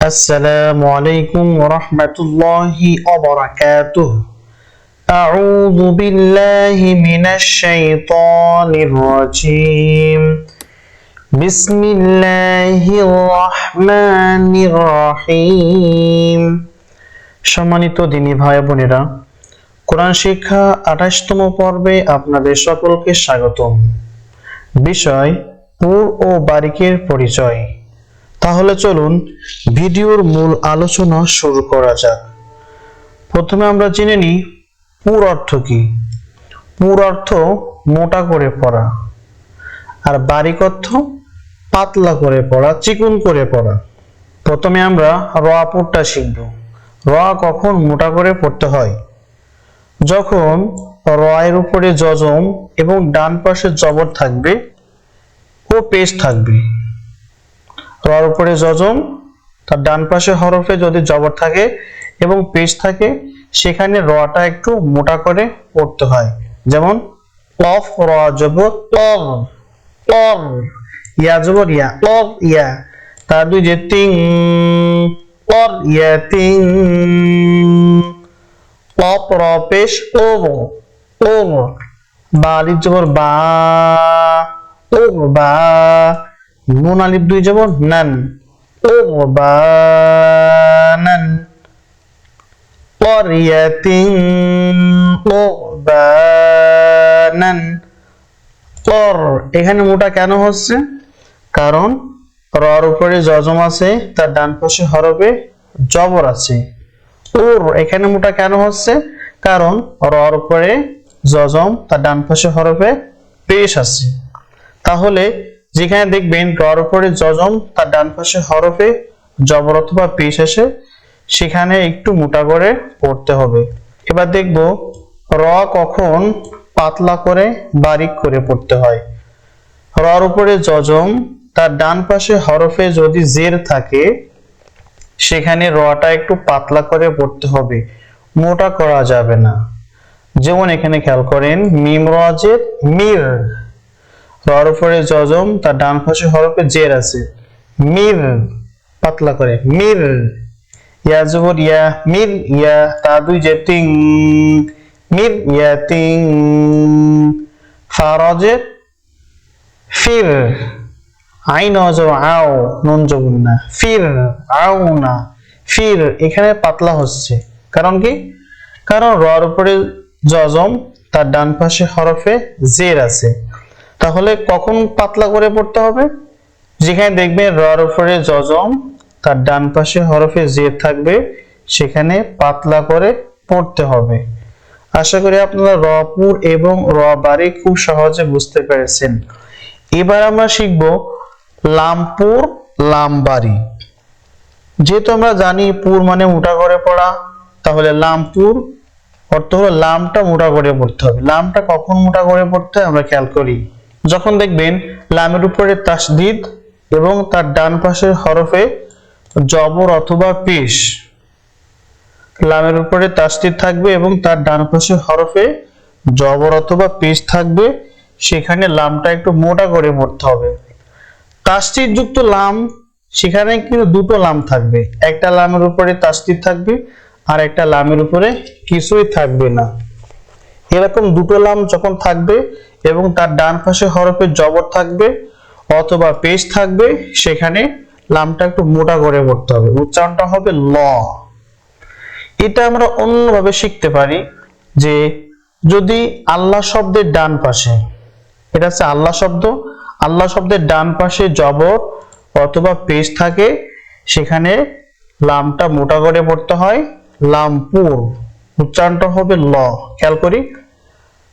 السلام عليكم ورحمة الله وبركاته أعوذ بالله من الشيطان الرجيم بسم الله الرحمن الرحيم সম্মানিত দিনী ভাই বোনেরা কোরআন শিক্ষা আঠাশতম পর্বে আপনাদের সকলকে স্বাগতম বিষয় পুর ও বারিকের পরিচয় তাহলে চলুন ভিডিওর মূল আলোচনা শুরু করা যাক। প্রথমে আমরা জেনে নিই পুর অর্থ কি। পুর অর্থ মোটা করে পড়া আর বারিক অর্থ পাতলা করে পড়া, চিকুন করে পড়া। প্রথমে আমরা র পুরটা শিখব। র কখন মোটা করে পড়তে হয়? যখন রয়ের উপরে যজম এবং ডান পাশে জবর থাকবে ও পেশ থাকবে। রর উপরে যজম, তার ডান পাশে হরফে যদি জবর থাকে এবং পেশ থাকে, সেখানে রটা একটু মোটা করে পড়তে হয়। যেমন লফ র, জবর লর লর ইয়া, জবর, ইয়া লর ইয়া। তার দুই যে তিং লর ইয়া তিং লপ র, পেশ ও ও বা আলিফ জবর, বা ও বা। নুন আলিফ দুই জবর নান ও বা নান قرية قربانا কর এখানে মোটা কেন হচ্ছে কারণ রর উপরে যজম আছে তার ডান পাশে হরফে জবর আছে ওর এখানে মোটা কেন হচ্ছে কারণ রর উপরে যজম তার ডান পাশে হরফে পেশ আছে তাহলে যেখানে দেখবেন রর উপরে যজম, তার ডান পাশে হরফে জবর অথবা পেশ আসে, সেখানে একটু মোটা করে পড়তে হবে। এবার দেখব র কখন পাতলা করে বারিক করে পড়তে হয়। রর উপরে যজম, তার ডান পাশে হরফে যদি জের থাকে, সেখানে রটা একটু পাতলা করে পড়তে হবে। মোটা করা যাবে না। যেমন এখানে খেয়াল করেন, মিম রজের মির। রর উপরে যজম তার ডান পাশে হরফে জের আছে। মির, পাতলা করে, মির। ইয়া জবর, ইয়া মির, ইয়া তা দুই যে তিং মির, ইয়া তিং ফারজের ফির। আইন অজব আও, নুন জবর না। ফির, আও না। ফির, এখানে পাতলা হচ্ছে। কারণ কি? কারণ রর উপরে জজম, তার ডান পাশে হরফে জের আছে। তাহলে কখন পাতলা করে পড়তে হবে? যেখানে দেখবেন রর উপরে যজম, তার ডান পাশে হরফে জের থাকবে, সেখানে পাতলা করে পড়তে হবে। আশা করি আপনারা রপুর এবং র বাড়ি খুব সহজে বুঝতে পেরেছেন। এবার আমরা শিখব লামপুর লামবাড়ি যেহেতু আমরা জানি পুর মানে মোটা করে পড়া, তাহলে লামপুর অর্থ হলো লামটা মোটা করে পড়তে হবে। লামটা কখন মোটা করে পড়তে হয় আমরা খেয়াল করি। যখন দেখবেন লামের উপরে তাসদিদ এবং তার ডান পাশের হরফে জবর অথবা পেশ লামের উপরে তাসদিদ থাকবে এবং তার ডান পাশে হরফে জবর অথবা পেশ থাকবে, সেখানে লামটা একটু মোটা করে পড়তে হবে। তাসদিদ যুক্ত লাম, সেখানে কিন্তু দুটো লাম থাকবে। একটা লামের উপরে তাসদিদ থাকবে আর একটা লামের উপরে কিছুই থাকবে না। এরকম দুটো লাম যখন থাকবে এবং তার ডান পাশে হরফে জবর থাকবে অথবা পেশ থাকবে, সেখানে লামটা একটু মোটা করে পড়তে হবে। উচ্চারণটা হবে ল। এটা আমরা অন্যভাবে শিখতে পারি যে যদি আল্লাহ শব্দের ডান পাশে, এটা হচ্ছে আল্লাহ শব্দ, আল্লাহ শব্দের ডান পাশে জবর অথবা পেশ থাকে, সেখানে লামটা মোটা করে পড়তে হয়, লামপুর। উচ্চারণটা হবে ল। খেয়াল করি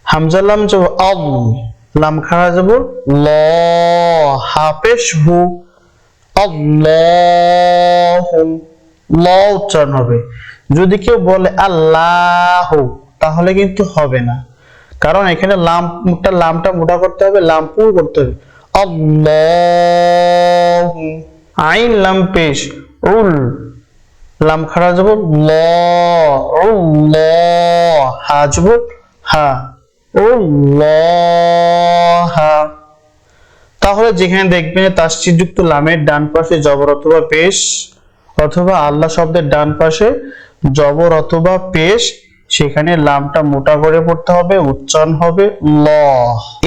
হামজা লাম যাব অব লাম খাড়া যাব ল, হাফেশ হু আল্লাহ ল উচ্চারণ হবে। যদি কেউ বলে আল্লাহ, তাহলে কিন্তু হবে না। কারণ এখানে লামটা লামটা মোটা করতে হবে লামপুর করতে হবে। আল্লাহ আইন লাম পেশ, উল, লাম খাড়া যাব ল ল, হা হা ল হা। তাহলে যেখানে দেখবেন তাসচিযুক্ত লামের ডান পাশে জবর অথবা পেশ, অথবা আল্লাহ শব্দের ডান পাশে জবর অথবা পেশ, সেখানে লামটা মোটা করে পড়তে হবে, উচ্চারণ হবে ল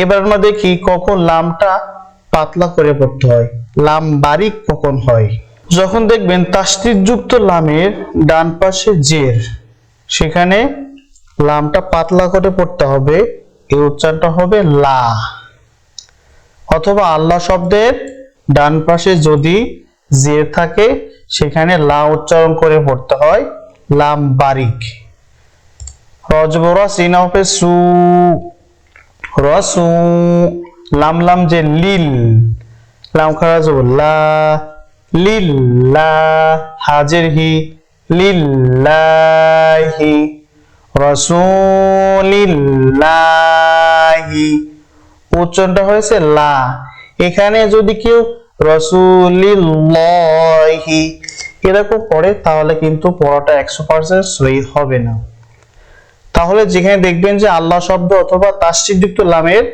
এবার আমরা দেখি কখন লামটা পাতলা করে পড়তে হয়, লাম বারিক কখন হয়। যখন দেখবেন তাসদিদযুক্ত লামের ডান পাশে জের, সেখানে লামটা পাতলা করে পড়তে হবে এই উচ্চারণটা হবে লা। অথবা আল্লাহ শব্দের ডান পাশে যদি জের থাকে, সেখানে লা উচ্চারণ করে পড়তে হয়, লাম বারিক। রজবরা সিনা হবে সু। রসু। লাম লাম যে লিল। লাম খারাজ লা। লিল লা। হাজের হি। লিল্লাহি রসুলিল্লাহি। উচ্চারণটা হয়েছে লা। এখানে যদি কেউ রসুলিল্লাহি এরকম পড়ে, তাহলে কিন্তু পড়াটা একশো পার্সেন্ট সহি হবে না। তাহলে যেখানে দেখবেন যে আল্লাহ শব্দ অথবা তাসচিযুক্ত লামের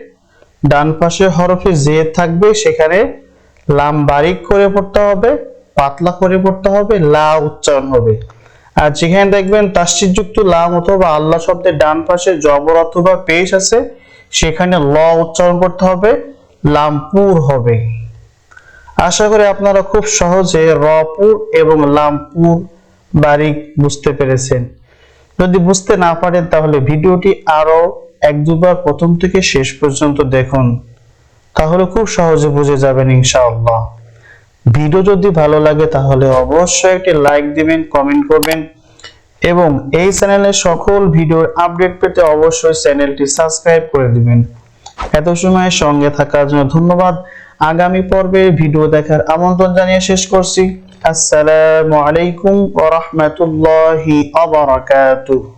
ডান পাশে হরফে জে থাকবে, সেখানে লাম বারিক করে পড়তে হবে, পাতলা করে পড়তে হবে, লা উচ্চারণ হবে। আর যেখানে দেখবেন তাসচিযুক্ত লাম অথবা আল্লাহ শব্দের ডান পাশে জবর অথবা পেশ আছে, সেখানে ল উচ্চারণ করতে হবে লামপুর হবে। আশা করি আপনারা খুব সহজে রপুর এবং লামপুর বারিক বুঝতে পেরেছেন। যদি বুঝতে না পারেন তাহলে ভিডিওটি আরও এক দুবার প্রথম থেকে শেষ পর্যন্ত দেখুন, তাহলে খুব সহজে বুঝে যাবেন ইনশাআল্লাহ। ভিডিও যদি ভালো লাগে তাহলে অবশ্যই একটি লাইক দিবেন কমেন্ট করবেন এবং এই চ্যানেলের সকল ভিডিওর আপডেট পেতে অবশ্যই চ্যানেলটি সাবস্ক্রাইব করে দিবেন। এত সময় সঙ্গে থাকার জন্য ধন্যবাদ। আগামী পর্বে ভিডিও দেখার আমন্ত্রণ জানিয়ে শেষ করছি। আসসালামু আলাইকুম ওয়া রাহমাতুল্লাহি ওয়া বারাকাতুহু।